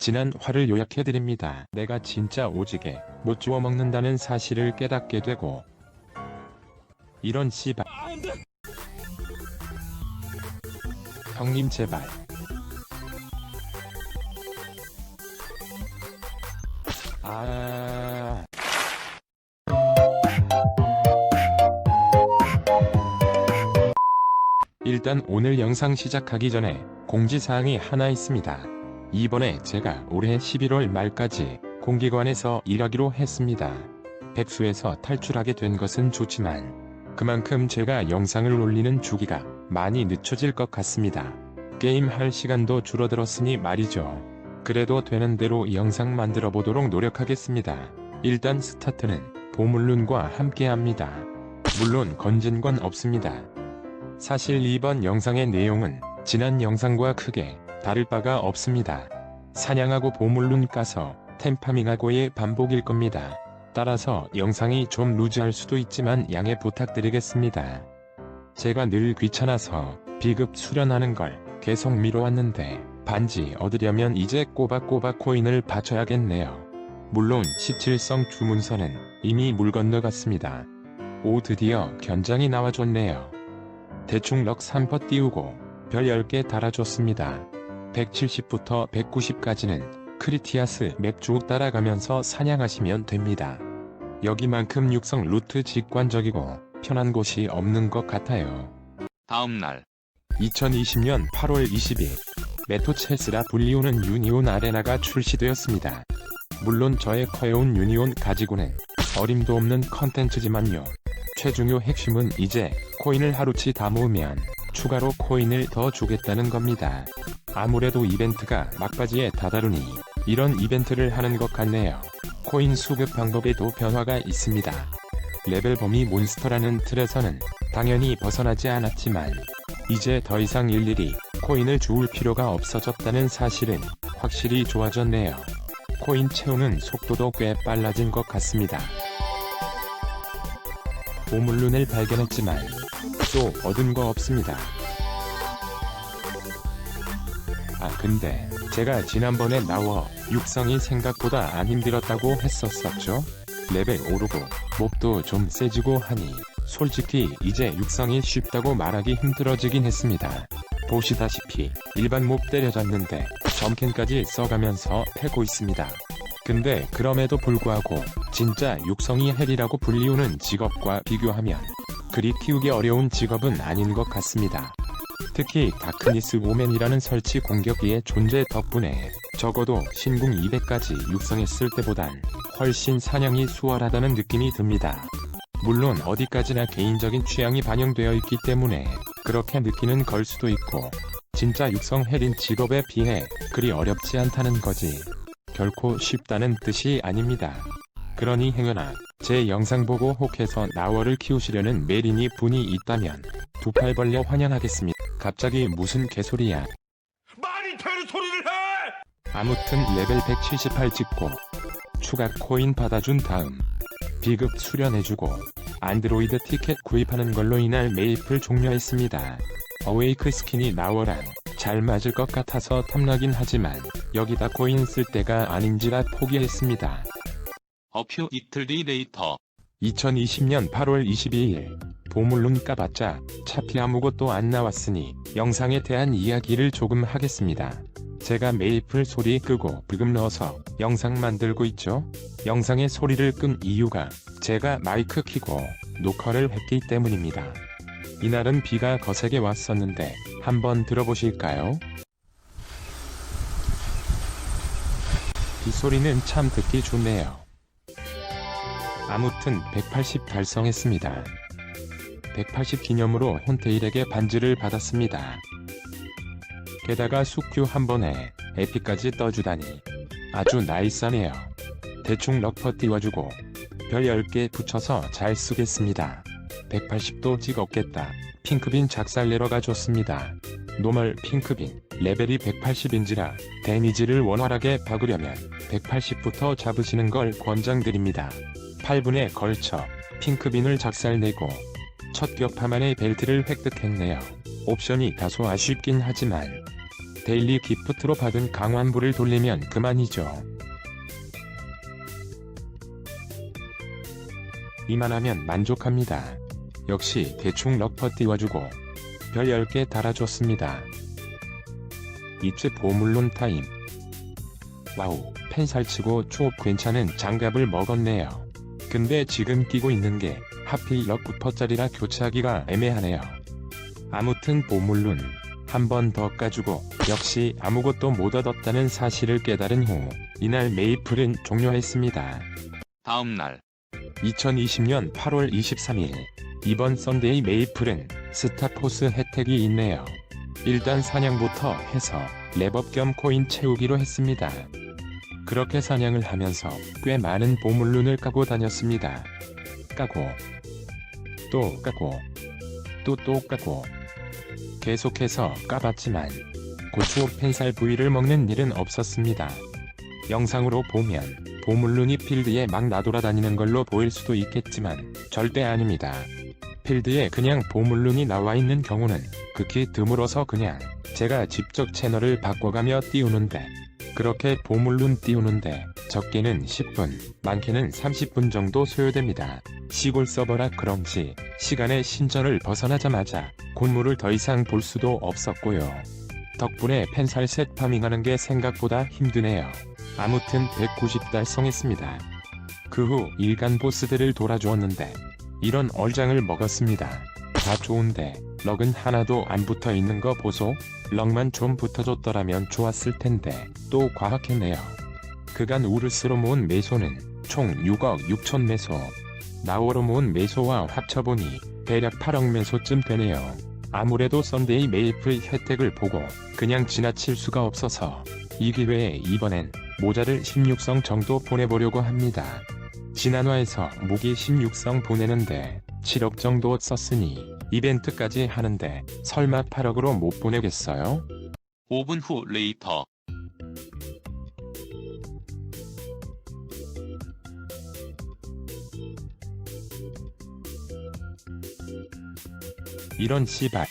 지난 화를 요약해드립니다. 내가 진짜 오지게 못 주워 먹는다는 사실을 깨닫게 되고 이런 씨발 형님 제발 아 일단 오늘 영상 시작하기 전에 공지사항이 하나 있습니다. 이번에 제가 올해 11월 말까지 공기관에서 일하기로 했습니다. 백수에서 탈출하게 된 것은 좋지만 그만큼 제가 영상을 올리는 주기가 많이 늦춰질 것 같습니다. 게임할 시간도 줄어들었으니 말이죠. 그래도 되는 대로 영상 만들어 보도록 노력하겠습니다. 일단 스타트는 보물룬과 함께 합니다. 물론 건진 건 없습니다. 사실 이번 영상의 내용은 지난 영상과 크게 다를 바가 없습니다. 사냥하고 보물룬 까서 템파밍하고의 반복일 겁니다. 따라서 영상이 좀 루즈할 수도 있지만 양해 부탁드리겠습니다. 제가 늘 귀찮아서 비급 수련하는 걸 계속 미뤄왔는데 반지 얻으려면 이제 꼬박꼬박 코인을 바쳐야겠네요. 물론 17성 주문서는 이미 물 건너갔습니다. 오 드디어 견장이 나와줬네요. 대충 럭 3퍼 띄우고 별 10개 달아줬습니다. 170부터 190까지는 크리티아스 맵쭉 따라가면서 사냥하시면 됩니다. 여기만큼 육성 루트 직관적이고 편한 곳이 없는 것 같아요. 다음날 2020년 8월 20일 메토체스라 불리우는 유니온 아레나가 출시되었습니다. 물론 저의 커해온 유니온 가지고는 어림도 없는 컨텐츠지만요. 최중요 핵심은 이제 코인을 하루치 다 모으면 추가로 코인을 더 주겠다는 겁니다. 아무래도 이벤트가 막바지에 다다르니 이런 이벤트를 하는 것 같네요. 코인 수급 방법에도 변화가 있습니다. 레벨 범위 몬스터라는 틀에서는 당연히 벗어나지 않았지만 이제 더 이상 일일이 코인을 주울 필요가 없어졌다는 사실은 확실히 좋아졌네요. 코인 채우는 속도도 꽤 빨라진 것 같습니다. 보물룬을 발견했지만 또 얻은 거 없습니다. 아 근데 제가 지난번에 나와 육성이 생각보다 안 힘들었다고 했었었죠? 레벨 오르고 몹도 좀 세지고 하니 솔직히 이제 육성이 쉽다고 말하기 힘들어지긴 했습니다. 보시다시피 일반 몹 때려잡는데 점캔까지 써가면서 패고 있습니다. 근데 그럼에도 불구하고 진짜 육성이 헬이라고 불리우는 직업과 비교하면 그리 키우기 어려운 직업은 아닌 것 같습니다. 특히 다크니스 오맨이라는 설치 공격기의 존재 덕분에 적어도 신궁 200까지 육성했을 때보단 훨씬 사냥이 수월하다는 느낌이 듭니다. 물론 어디까지나 개인적인 취향이 반영되어 있기 때문에 그렇게 느끼는 걸 수도 있고 진짜 육성 헬인 직업에 비해 그리 어렵지 않다는 거지. 결코 쉽다는 뜻이 아닙니다. 그러니 행여나 제 영상 보고 혹해서 나월을 키우시려는 메린이 분이 있다면 두 팔 벌려 환영하겠습니다. 갑자기 무슨 개소리야. 말이 되는 소리를 해! 아무튼 레벨 178 찍고 추가 코인 받아준 다음 비급 수련해주고 안드로이드 티켓 구입하는 걸로 이날 메이플 종료했습니다. 어웨이크 스킨이 나워랑 잘 맞을 것 같아서 탐나긴 하지만 여기다 코인 쓸 때가 아닌지라 포기했습니다. 어퓨 이틀 뒤 레이터 2020년 8월 22일 보물론 까봤자 차피 아무것도 안 나왔으니 영상에 대한 이야기를 조금 하겠습니다. 제가 메이플 소리 끄고 브금 넣어서 영상 만들고 있죠. 영상의 소리를 끈 이유가 제가 마이크 키고 녹화를 했기 때문입니다. 이날은 비가 거세게 왔었는데 한번 들어보실까요? 빗소리는 참 듣기 좋네요. 아무튼 180 달성했습니다. 180 기념으로 현태일에게 반지를 받았습니다. 게다가 숙큐 한 번에 에피까지 떠주다니 아주 나이스하네요. 대충 럭퍼 띄워주고 별 10개 붙여서 잘 쓰겠습니다. 180도 찍었겠다. 핑크빈 작살내러가 좋습니다. 노멀 핑크빈 레벨이 180인지라 데미지를 원활하게 박으려면 180부터 잡으시는 걸 권장드립니다. 8분에 걸쳐 핑크빈을 작살내고 첫 격파만의 벨트를 획득했네요. 옵션이 다소 아쉽긴 하지만 데일리 기프트로 받은 강환부를 돌리면 그만이죠. 이만하면 만족합니다. 역시 대충 럭퍼 띄워주고 별 10개 달아줬습니다. 이제 보물론 타임. 와우, 펜살치고 추업 괜찮은 장갑을 먹었네요. 근데 지금 끼고 있는 게 하필 럭구퍼짜리라 교체하기가 애매하네요. 아무튼 보물론 한번 더 까주고 역시 아무것도 못 얻었다는 사실을 깨달은 후 이날 메이플은 종료했습니다. 다음날 2020년 8월 23일 이번 썬데이 메이플은 스타포스 혜택이 있네요. 일단 사냥부터 해서 랩업 겸 코인 채우기로 했습니다. 그렇게 사냥을 하면서 꽤 많은 보물룬을 까고 다녔습니다. 까고 또 까고 또 또 까고 계속해서 까봤지만 고추 펜살 부위를 먹는 일은 없었습니다. 영상으로 보면 보물룬이 필드에 막 나돌아다니는 걸로 보일 수도 있겠지만 절대 아닙니다. 필드에 그냥 보물룬이 나와 있는 경우는 극히 드물어서 그냥 제가 직접 채널을 바꿔가며 띄우는데 그렇게 보물룬 띄우는데 적게는 10분, 많게는 30분 정도 소요됩니다. 시골 서버라 그런지 시간의 신전을 벗어나자마자 곤물을 더 이상 볼 수도 없었고요. 덕분에 펜살셋 파밍하는 게 생각보다 힘드네요. 아무튼 190 달성했습니다. 그 후 일간 보스들을 돌아주었는데 이런 얼장을 먹었습니다. 다 좋은데 럭은 하나도 안 붙어 있는 거 보소. 럭만 좀 붙어줬더라면 좋았을 텐데 또 과학했네요. 그간 우르스로 모은 매소는 총 6억 6천 매소. 나오로 모은 매소와 합쳐보니 대략 8억 매소쯤 되네요. 아무래도 썬데이 메이플 혜택을 보고 그냥 지나칠 수가 없어서 이 기회에 이번엔 모자를 16성 정도 보내보려고 합니다. 지난화에서 무기 16성 보내는데 7억 정도 썼으니 이벤트까지 하는데 설마 8억으로 못 보내겠어요? 5분 후 레이터 이런 씨발.